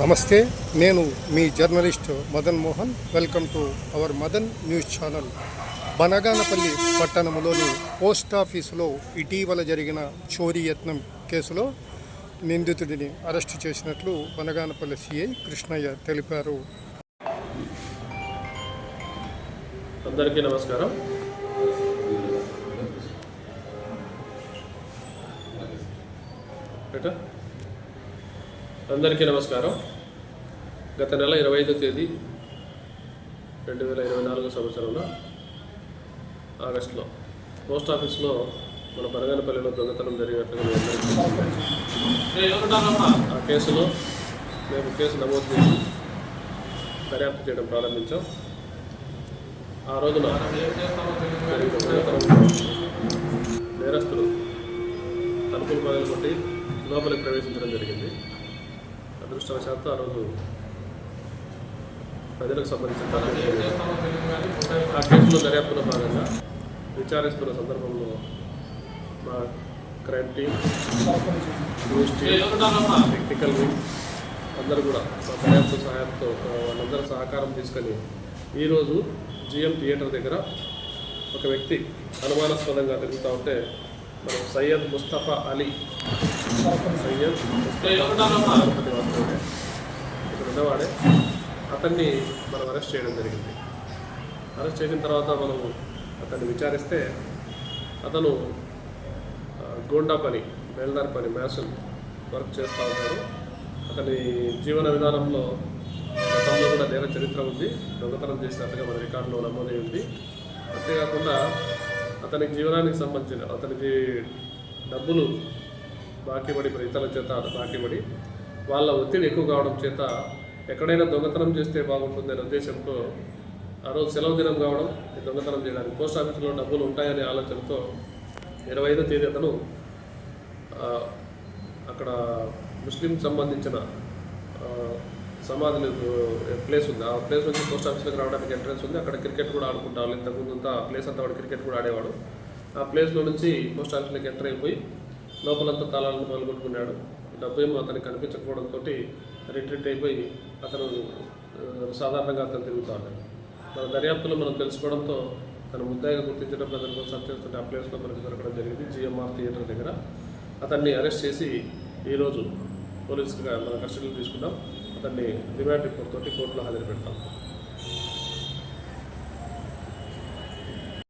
నమస్తే నేను మీ journalist Madan Mohan. Welcome to our Madan news channel. Banaganapalli పట్టణంలోని post ఆఫీసులో ఇటీవల జరిగిన చోరీ యత్నం కేసులో నిందితుడిని అరెస్టు చేసినట్లు బనగానపల్లి సిఐ కృష్ణయ్య తెలిపారు. అందరికీ నమస్కారం. ఎట? అందరికీ నమస్కారం. గత నెల ఇరవై ఐదో తేదీ రెండు వేల ఇరవై నాలుగో సంవత్సరంలో ఆగస్టులో పోస్ట్ ఆఫీస్లో మన బనగానపల్లిలో దొంగతనం జరిగినట్లుగా ఆ కేసులో మేము కేసు నమోదు చేసి దర్యాప్తు చేయడం ప్రారంభించాం. ఆ రోజున నేరస్తులు తలుపులు పగలు కొట్టి లోపలికి ప్రవేశించడం జరిగింది. అదృష్టవశాత్తు ఆ రోజు ప్రజలకు సంబంధించిన. ఆ కేసులో దర్యాప్తులో భాగంగా విచారిస్తున్న సందర్భంలో మా క్రైమ్ టీమ్ టెక్నికల్ వింగ్ అందరూ కూడా మా దర్యాప్తు సహాయంతో వాళ్ళందరూ సహకారం తీసుకొని ఈరోజు జిఎం థియేటర్ దగ్గర ఒక వ్యక్తి అనుమానాస్పదంగా తిరుగుతూ ఉంటే మనం సయ్యద్ ముస్తఫా అలీ. సయ్యద్ ఇక్కడ ఉన్నవాడే. అతన్ని మనం అరెస్ట్ చేయడం జరిగింది. అరెస్ట్ చేసిన తర్వాత మనం అతన్ని విచారిస్తే అతను గోండా పని బేల్దార్ పని మ్యాసన్ వర్క్ చేస్తూ ఉంటాడు అతని జీవన విధానంలో గతంలో కూడా నేర చరిత్ర ఉంది. దొంగతనం చేసినట్టుగా మన రికార్డులో నమోదై ఉంది. అంతేకాకుండా అతని జీవనానికి సంబంధించిన అతనికి డబ్బులు బాకీ పడి ఇతరుల చేత బాకీ పడి వాళ్ళ ఒత్తిడి ఎక్కువ కావడం చేత ఎక్కడైనా దొంగతనం చేస్తే బాగుంటుంది అనే ఉద్దేశంతో ఆ రోజు సెలవు దినం కావడం ఈ దొంగతనం చేయడానికి పోస్ట్ ఆఫీసులో డబ్బులు ఉంటాయనే ఆలోచనతో ఇరవై ఐదో తేదీ అతను అక్కడ ముస్లిం సంబంధించిన సమాధులు ప్లేస్ ఉంది. ఆ ప్లేస్ నుంచి పోస్ట్ ఆఫీస్లోకి రావడానికి ఎంట్రన్స్ ఉంది. అక్కడ క్రికెట్ కూడా ఆడుకుంటారు ఇంతకుముందు అంతా ఆ ప్లేస్ అంతా వాడు క్రికెట్ కూడా ఆడేవాడు. ఆ ప్లేస్లో నుంచి పోస్ట్ ఆఫీస్లోకి ఎంటర్ అయిపోయి లోపలంతా తాళాలను పాల్గొట్టుకున్నాడు. డబ్బు ఏమో అతనికి కనిపించకపోవడంతో రిట్రీట్ అయిపోయి అతను సాధారణంగా అతను తిరుగుతూ ఉన్నాడు. మన దర్యాప్తులో మనం తెలుసుకోవడంతో తన ముద్దాయిగా గుర్తించడం అతని కోసం సెర్చ్ ఆ ప్లేస్లో మనకు దొరకడం జరిగింది. జిఎంఆర్ థియేటర్ దగ్గర. అతన్ని అరెస్ట్ చేసి ఈరోజు పోలీసుగా మన కస్టడీలో తీసుకున్నాం. అతన్ని రిమాండ్ రిపోర్ట్ తోటి కోర్టులో హాజరు పెడతాం.